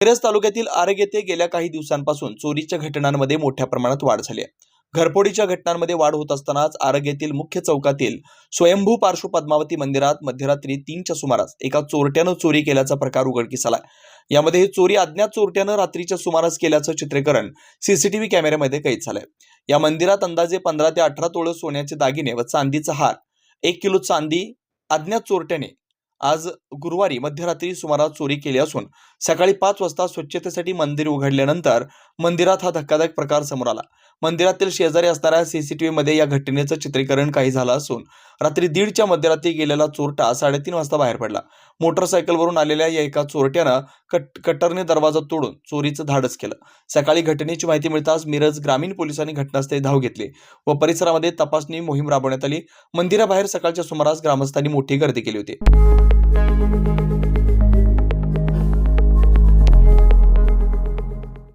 मिरज तालुक्यातील आरग येथे गेल्या काही दिवसांपासून चोरीच्या घटनांमध्ये मोठ्या प्रमाणात वाढ झाली आहे. घरफोडीच्या घटनांमध्ये वाढ होत असतानाच आरग येथील मुख्य चौकातील स्वयंभू पार्श्व पद्मावती मंदिरात मध्यरात्री तीनच्या सुमारास एका चोरट्यानं चोरी केल्याचा प्रकार उघडकीस आला यामध्ये ही चोरी अज्ञात चोरट्यानं रात्रीच्या सुमारास केल्याचं चित्रीकरण सीसीटीव्ही कॅमेऱ्यामध्ये कैद झालंय. या मंदिरात अंदाजे पंधरा ते अठरा तोळ सोन्याचे दागिने व चांदीचा हार एक किलो चांदी अज्ञात चोरट्याने आज गुरुवारी मध्यरात्री सुमारास चोरी केली असून सकाळी पाच वाजता स्वच्छतेसाठी मंदिर उघडल्यानंतर मंदिरात हा धक्कादायक प्रकार समोर आला. मंदिरातील शेजारी असणाऱ्या सीसीटीव्ही मध्ये या घटनेचं चित्रीकरण काही झालं असून रात्री दीडच्या मध्यरात्री गेलेला चोरटा साडेतीन वाजता बाहेर पडला. मोटरसायकलवरून आलेल्या या एका चोरट्यानं कट कटरने दरवाजा तोडून चोरीचं धाडस केलं. सकाळी घटनेची माहिती मिळताच मिरज ग्रामीण पोलिसांनी घटनास्थळी धाव घेतली व परिसरामध्ये तपासणी मोहीम राबवण्यात आली. मंदिराबाहेर सकाळच्या सुमारास ग्रामस्थांनी मोठी गर्दी केली होती. Thank you.